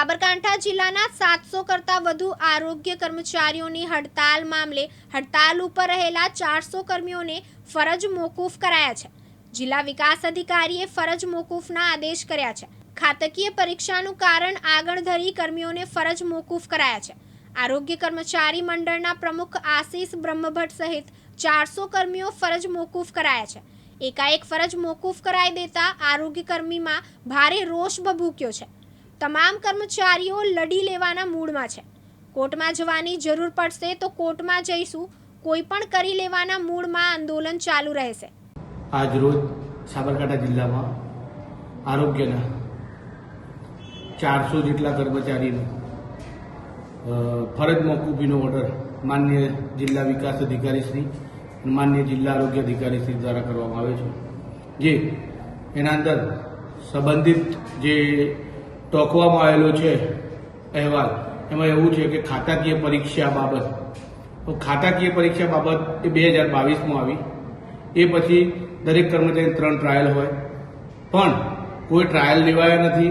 સાબરકાંઠા જિલ્લાના સાતસો કરતાં વધુ આરોગ્ય કર્મચારીઓની હડતાલ મામલે હડતાલ ઉપર રહેલા ચારસો કર્મીઓને ફરજ મોકૂફ કરાયા છે. જિલ્લા વિકાસ અધિકારીએ ફરજ મોકૂફના આદેશ કર્યા છે. ખાતકીય પરીક્ષાનું કારણ આગળ ધરી કર્મીઓને ફરજ મોકૂફ કરાયા છે. આરોગ્ય કર્મચારી મંડળના પ્રમુખ આશીષ બ્રહ્મભટ્ટ સહિત ચારસો કર્મીઓ ફરજ મોકૂફ કરાયા છે. એકાએક ફરજ મોકૂફ કરાઈ દેતા આરોગ્ય કર્મીમાં ભારે રોષ ભભૂક્યો છે. તમામ કર્મચારીઓ લડી લેવાના મૂડમાં છે. કોર્ટમાં જવાની જરૂર પડશે તો કોર્ટમાં જઈશું. કોઈ પણ કરી લેવાના મૂડમાં આંદોલન ચાલુ રહેશે. આજ રોજ સાબરકાંઠા જિલ્લામાં આરોગ્યના ચારસો જેટલા કર્મચારીનો ફરજ મોકૂફીનો ઓર્ડર માન્ય જિલ્લા વિકાસ અધિકારી શ્રી માન્ય જિલ્લા આરોગ્ય અધિકારી શ્રી દ્વારા કરવામાં આવે છે. જે એના અંદર સંબંધિત જે ટોકવામાં આવેલો છે, અહેવાલ. એમાં એવું છે કે ખાતાકીય પરીક્ષા બાબત. તો ખાતાકીય પરીક્ષા બાબત એ બે હજાર બાવીસમાં આવી. એ પછી દરેક કર્મચારી ત્રણ ટ્રાયલ હોય. પણ કોઈ ટ્રાયલ લેવાયા નથી.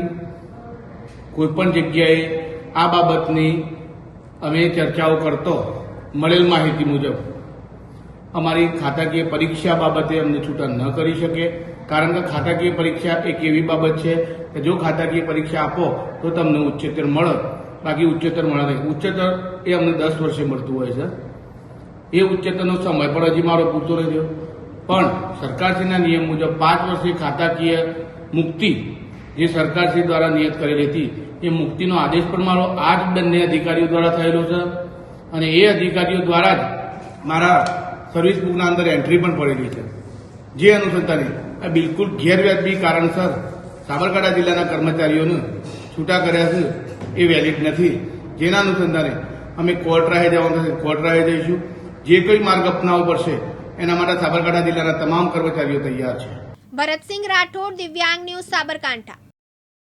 કોઈ પણ જગ્યાએ આ બાબતની અમે ચર્ચાઓ કરતો, મળેલ માહિતી મુજબ. અમારી ખાતાકીય પરીક્ષા બાબતે અમને છૂટા ન કરી શકે. કારણ કે ખાતાકીય પરીક્ષા એક એવી બાબત છે કે જો ખાતાકીય પરીક્ષા આપો, તો તમને ઉચ્ચતર મળે. બાકી ઉચ્ચતર મળે નહીં. ઉચ્ચતર એ અમને દસ વર્ષે મળતું હોય છે. એ ઉચ્ચતરનો સમય પણ હજી મારો પૂરતો રહ્યો પણ સરકારશ્રીના નિયમ મુજબ પાંચ વર્ષની ખાતાકીય મુક્તિ જે સરકારશ્રી દ્વારા નિયત કરેલી હતી, એ મુક્તિનો આદેશ પણ મારો આ જ બંને અધિકારીઓ દ્વારા થયેલો છે. અને એ અધિકારીઓ દ્વારા જ મારા સર્વિસ બુકના અંદર એન્ટ્રી પણ પડેલી છે. જે અનુસંધાને આ બિલકુલ ગેરવ્યાજબી કારણસર સાબરકાંઠા જિલ્લાના કર્મચારીઓને છૂટા કર્યા છે એ વેલિડ નથી. જેના અનુસંધાને અમે કોર્ટ રાહે જવાનું થશે કોર્ટ રાહે જઈશું. જે કોઈ માર્ગ અપનાવવો પડશે, એના માટે સાબરકાંઠા જિલ્લાના તમામ કર્મચારીઓ તૈયાર છે. ભરતસિંહ રાઠોડ, દિવ્યાંગ ન્યૂઝ, સાબરકાંઠા.